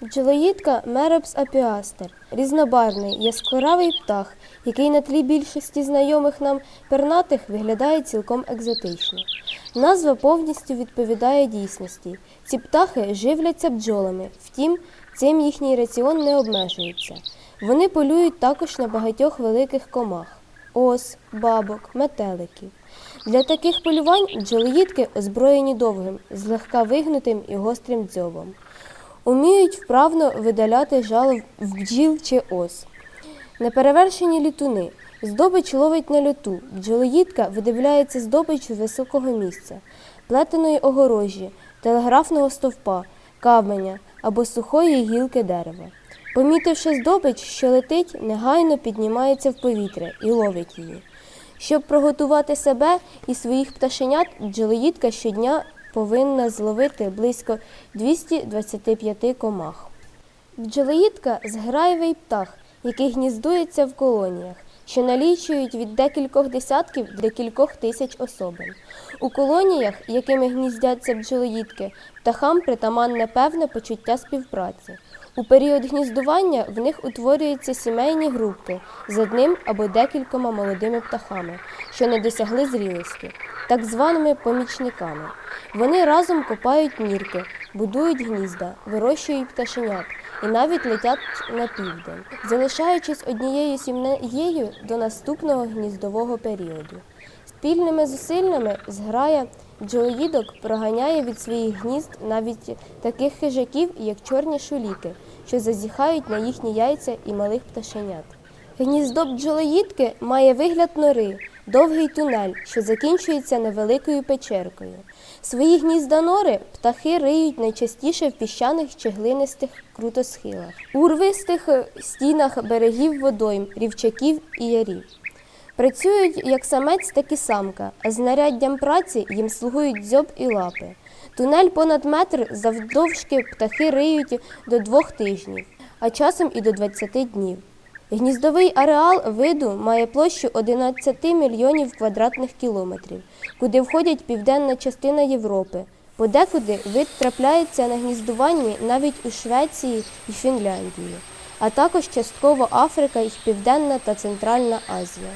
Бджолоїдка Меропс апіастер різнобарвний, яскравий птах, який на тлі більшості знайомих нам пернатих виглядає цілком екзотично. Назва повністю відповідає дійсності. Ці птахи живляться бджолами, втім, цим їхній раціон не обмежується. Вони полюють також на багатьох великих комах ос, бабок, метеликів. Для таких полювань бджолоїдки озброєні довгим, злегка вигнутим і гострим дзьобом. Уміють вправно видаляти жало в бджіл чи ос. Неперевершені літуни. Здобич ловить на льоту. Бджолоїдка видивляється здобич високого місця, плетеної огорожі, телеграфного стовпа, каменя або сухої гілки дерева. Помітивши здобич, що летить, негайно піднімається в повітря і ловить її. Щоб приготувати себе і своїх пташенят, бджолоїдка щодня повинна зловити близько 225 комах. Бджолоїдка зграєвий птах, який гніздується в колоніях, що налічують від декількох десятків до кількох тисяч особин. У колоніях, якими гніздяться бджолоїдки, птахам притаманне певне почуття співпраці. У період гніздування в них утворюються сімейні групки з одним або декількома молодими птахами, що не досягли зрілості, так званими помічниками. Вони разом копають нірки, будують гнізда, вирощують пташенят і навіть летять на південь, залишаючись однією сім'єю до наступного гніздового періоду. Спільними зусиллями зграя бджолоїдок проганяє від своїх гнізд навіть таких хижаків, як чорні шуліки, що зазіхають на їхні яйця і малих пташенят. Гніздо бджолоїдки має вигляд нори, довгий тунель, що закінчується невеликою печеркою. Свої гнізда нори птахи риють найчастіше в піщаних чи глинистих крутосхилах, у урвистих стінах берегів водойм, рівчаків і ярів. Працюють як самець, так і самка, а знаряддям праці їм слугують дзьоб і лапи. Тунель понад метр завдовжки птахи риють до двох тижнів, а часом і до 20 днів. Гніздовий ареал виду має площу 11 мільйонів квадратних кілометрів, куди входять південна частина Європи. Подекуди вид трапляється на гніздуванні навіть у Швеції і Фінляндії, а також частково Африка і Південна та Центральна Азія.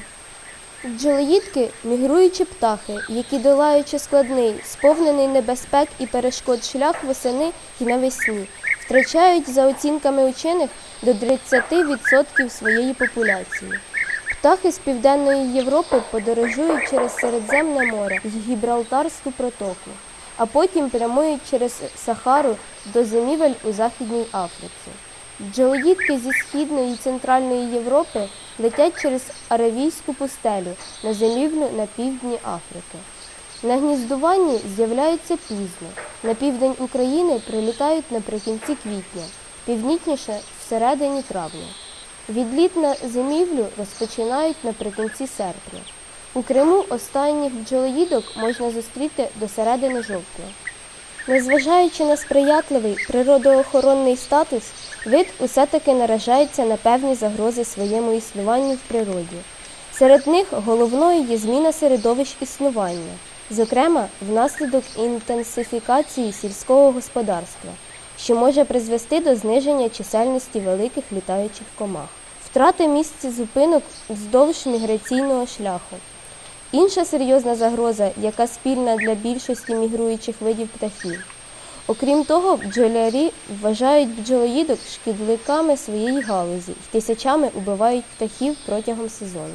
Бджолоїдки мігруючі птахи, які долаючи складний, сповнений небезпек і перешкод шлях восени і навесні, втрачають за оцінками учених до 30% своєї популяції. Птахи з південної Європи подорожують через Середземне море і Гібралтарську протоку, а потім прямують через Сахару до зимівель у Західній Африці. Бджолоїдки зі східної і центральної Європи летять через Аравійську пустелю на зимівлю на півдні Африки. На гніздуванні з'являються пізно. На південь України прилітають наприкінці квітня, північніше всередині травня. Відліт на зимівлю розпочинають наприкінці серпня. У Криму останніх бджолоїдок можна зустріти до середини жовтня. Незважаючи на сприятливий природоохоронний статус, вид усе-таки наражається на певні загрози своєму існуванню в природі. Серед них головною є зміна середовищ існування, зокрема внаслідок інтенсифікації сільського господарства, що може призвести до зниження чисельності великих літаючих комах, втрати місць зупинок вздовж міграційного шляху. Інша серйозна загроза, яка спільна для більшості мігруючих видів птахів. Окрім того, бджолярі вважають бджолоїдок шкідниками своєї галузі і тисячами убивають птахів протягом сезону.